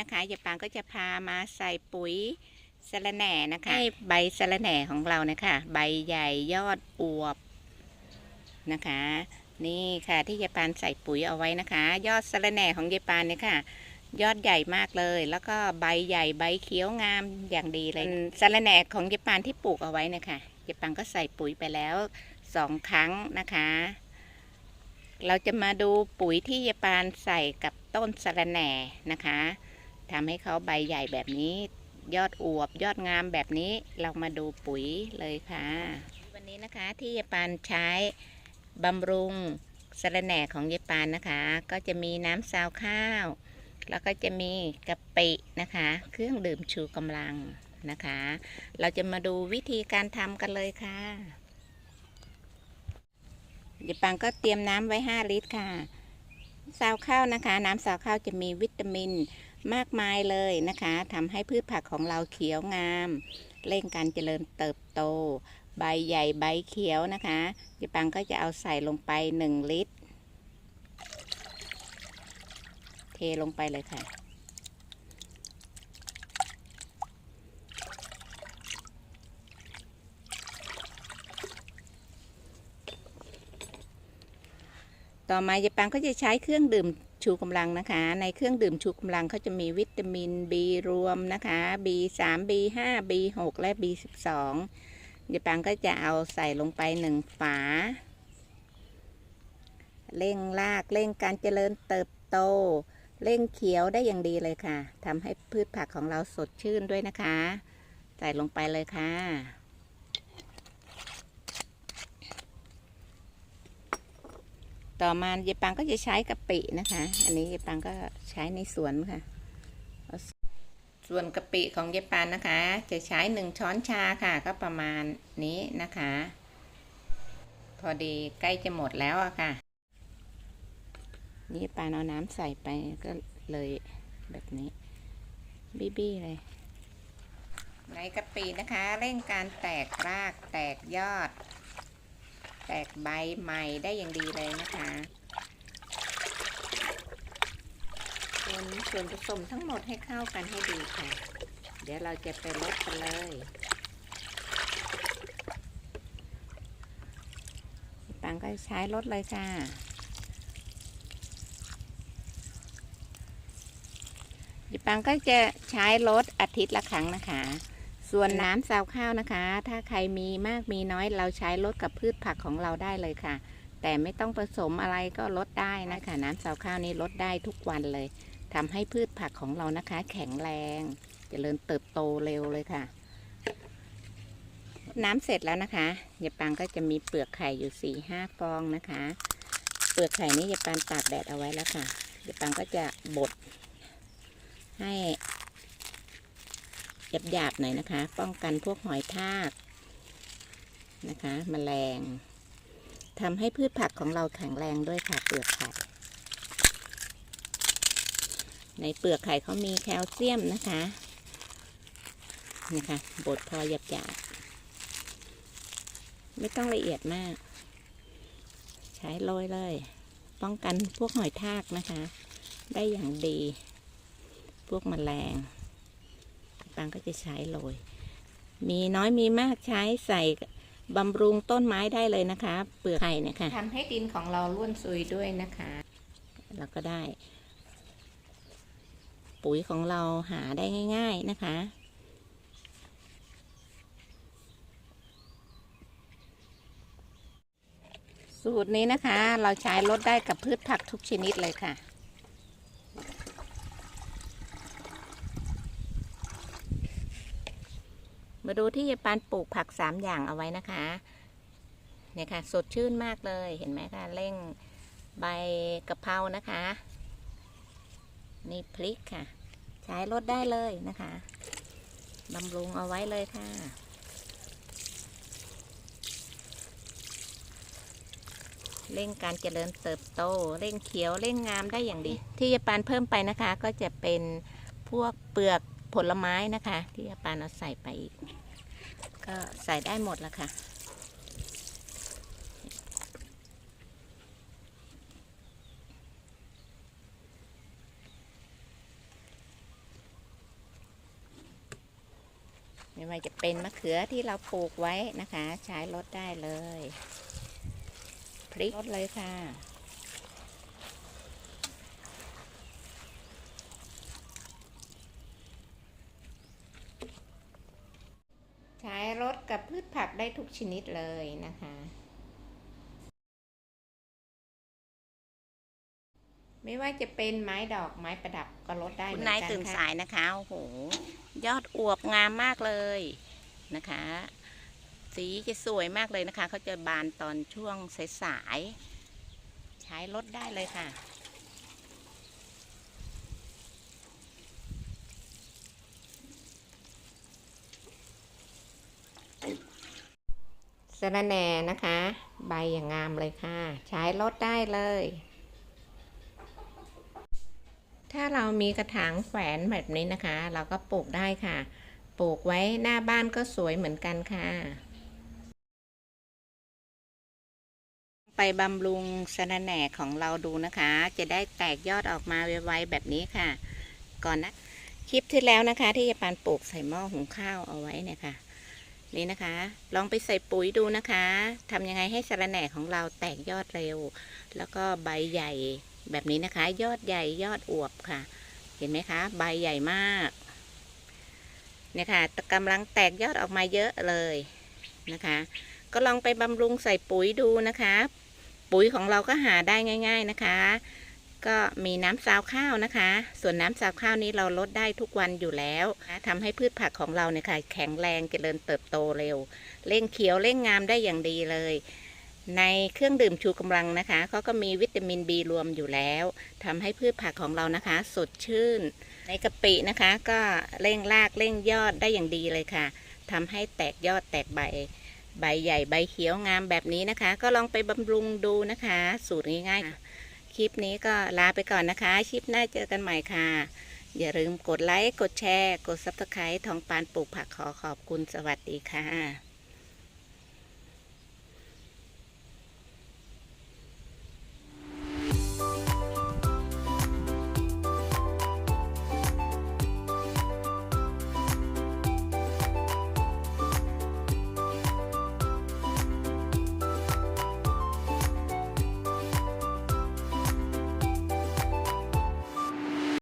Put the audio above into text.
นะคะยายปางก็จะพามาใส่ปุ๋ยสะระแหน่นะคะให้ใบสะระแหน่ของเรานะคะ ใบใหญ่ยอดอวบนะคะ นี่ค่ะที่ยายปานใส่ปุ๋ยเอาไว้นะคะ ยอดสะระแหน่ของยายปานเนี่ยค่ะ ยอดใหญ่มากเลย แล้วก็ใบใหญ่ใบเขียวงามอย่างดีเลยสะระแหน่ของยายปานที่ปลูกเอาไว้นะคะยายปานก็ใส่ปุ๋ยไปแล้วสองครั้งนะคะ เราจะมาดูปุ๋ยที่ยายปานใส่กับต้นสะระแหน่นะคะ ทำให้เขาใบใหญ่แบบนี้ ยอดอวบยอดงามแบบนี้เรามาดูปุ๋ยเลยค่ะ วันนี้นะคะที่ยายปานใช้บำรุงสระแหน่ของยายปานนะคะ ก็จะมีน้ำซาวข้าว แล้วก็จะมีกะปินะคะ เครื่องดื่มชูกำลังนะคะ เราจะมาดูวิธีการทำกันเลยค่ะยายปังก็เตรียมน้ำไว้ 5 ลิตรค่ะ ซาวข้าวนะคะ น้ำซาวข้าวจะมีวิตามิน มากมายเลยนะคะทำให้พืชผักของเราเขียวงาม เร่งการเจริญเติบโต ใบใหญ่ใบเขียวนะคะยายปังก็จะเอาใส่ลงไป 1 ลิตร เทลงไปเลยค่ะ ต่อมายายปังก็จะใช้เครื่องดื่ม ชูกำลังนะคะ ในเครื่องดื่มชูกำลังเขาจะมีวิตามิน B รวมนะคะ B3 B5 B6 และ B12 ยายปังก็จะเอาใส่ลงไปหนึ่งฝา เร่งรากเร่งการเจริญเติบโต เร่งเขียวได้อย่างดีเลยค่ะทำให้พืชผักของเราสดชื่นด้วยนะคะ ใส่ลงไปเลยค่ะ ต่อมายายปังก็จะใช้กะปินะคะ อันนี้ยายปังก็ใช้ในสวนค่ะ ส่วนกะปิของยายปันนะคะ จะใช้หนึ่งช้อนชาค่ะ ก็ประมาณนี้นะคะ พอดีใกล้จะหมดแล้วอะค่ะนี่ปานเอาน้ำใส่ไปก็เลยแบบนี้บี้บี้เลย ในกะปินะคะ เร่งการแตกรากแตกยอด แตกใบใหม่ได้อย่างดีเลยนะคะคนส่วนผสมทั้งหมดให้เข้ากันให้ดีค่ะ เดี๋ยวเราจะไปลดกันเลยปังก็ใช้ลดเลยค่ะยิปังก็จะใช้รถอาทิตย์ละครั้งนะคะ ส่วนน้ำซาวข้าวนะคะ ถ้าใครมีมากมีน้อยเราใช้ลดกับพืชผักของเราได้เลยค่ะ แต่ไม่ต้องผสมอะไรก็ลดได้นะคะ น้ำซาวข้าวนี้ลดได้ทุกวันเลยทำให้พืชผักของเรานะคะ แข็งแรงจเจริญเติบโตเร็วเลยค่ะ น้ำเสร็จแล้วนะคะยายปังก็จะมีเปลือกไข่อยู่สี่ห้าฟองนะคะ เปลือกไข่นี้ยายปังตากแดดเอาไว้แล้วค่ะยายปังก็จะบดให้ หยาบๆหน่อยนะคะ ป้องกันพวกหอยทากนะคะมแมลงทำให้พืชผักของเราแข็งแรงด้วยค่ะเปลือกไข่ในเปลือกไข่เขามีแคลเซียมนะคะนะคะบดพอหยาบๆไม่ต้องละเอียดมาก ใช้โรยเลย ป้องกันพวกหอยทากนะคะ ได้อย่างดี พวกมแมลงังก็จะใช้โรยมีน้อยมีมากใช้ใส่บำรุงต้นไม้ได้เลยนะคะ เปลือกไข่เนี่ยค่ะทำให้ดินของเราร่วนซุยด้วยนะคะแล้วก็ได้ ปุ๋ยของเราหาได้ง่าย ๆนะคะสูตรนี้นะคะ เราใช้ลดได้กับพืชผักทุกชนิดเลยค่ะ มาดูที่ยายปานปลูกผักสามอย่างเอาไว้นะคะเนี่ยค่ะสดชื่นมากเลยเห็นไหมคะเร่งใบกะเพรานะคะ นี่พริกค่ะ ใช้รดได้เลยนะคะบำรุงเอาไว้เลยค่ะ เร่งการเจริญเติบโต เร่งเขียวเร่งงามได้อย่างดี ที่ยายปานเพิ่มไปนะคะ ก็จะเป็นพวกเปลือกผลไม้นะคะ ที่ยายปานเอาใส่ไปอีก ก็ใส่ได้หมดแล้วค่ะ ไม่ว่าจะเป็นมะเขือที่เราปลูกไว้นะคะ ใช้รดได้เลย พริกรดเลยค่ะ ผักได้ทุกชนิดเลยนะคะ ไม่ว่าจะเป็นไม้ดอกไม้ประดับก็ลดได้เหคุมืณอนนายกันตื่นสายนะคะโอ้โหยอดอวบงามมากเลยนะคะ สีจะสวยมากเลยนะคะเขาจะบานตอนช่วงสายๆใช้ลดได้เลยค่ะ สะระแหน่นะคะ ใบอย่างงามเลยค่ะ ใช้ลดได้เลย ถ้าเรามีกระถางแขวนแบบนี้นะคะ เราก็ปลูกได้ค่ะ ปลูกไว้หน้าบ้านก็สวยเหมือนกันค่ะ ไปบำรุงสะระแหน่ของเราดูนะคะ จะได้แตกยอดออกมาไวๆแบบนี้ค่ะ ก่อนนะคลิปที่แล้วนะคะ ที่จะปานปลูกใส่หม้อหุงข้าวเอาไว้เนี่ยค่ะ นี่นะคะ ลองไปใส่ปุ๋ยดูนะคะทำยังไงให้สะระแหน่ของเราแตกยอดเร็ว แล้วก็ใบใหญ่แบบนี้นะคะ ยอดใหญ่ยอดอวบค่ะ เห็นไหมคะ ใบใหญ่มากเนี่ยค่ะกำลังแตกยอดออกมาเยอะเลยนะคะ ก็ลองไปบำรุงใส่ปุ๋ยดูนะคะ ปุ๋ยของเราก็หาได้ง่าย ๆนะคะ ก็มีน้ำซาวข้าวนะคะ ส่วนน้ำซาวข้าวนี้เราลดได้ทุกวันอยู่แล้วทำให้พืชผักของเราเนี่ยค่ะแข็งแรงเจริญเติบโตเร็วเร่งเขียวเร่งงามได้อย่างดีเลย ในเครื่องดื่มชูกำลังนะคะเขาก็มีวิตามินบีรวมอยู่แล้วทำให้พืชผักของเรานะคะ สดชื่น ในกะปินะคะ ก็เร่งรากเร่งยอดได้อย่างดีเลยค่ะทำให้แตกยอดแตกใบใบใหญ่ใบเขียวงามแบบนี้นะคะ ก็ลองไปบำรุงดูนะคะ สูตรง่ายๆ คลิปนี้ก็ลาไปก่อนนะคะ คลิปหน้าเจอกันใหม่ค่ะ อย่าลืมกดไลค์ กดแชร์ กดซับสไครต์ทองปานปลูกผักขอขอบคุณสวัสดีค่ะ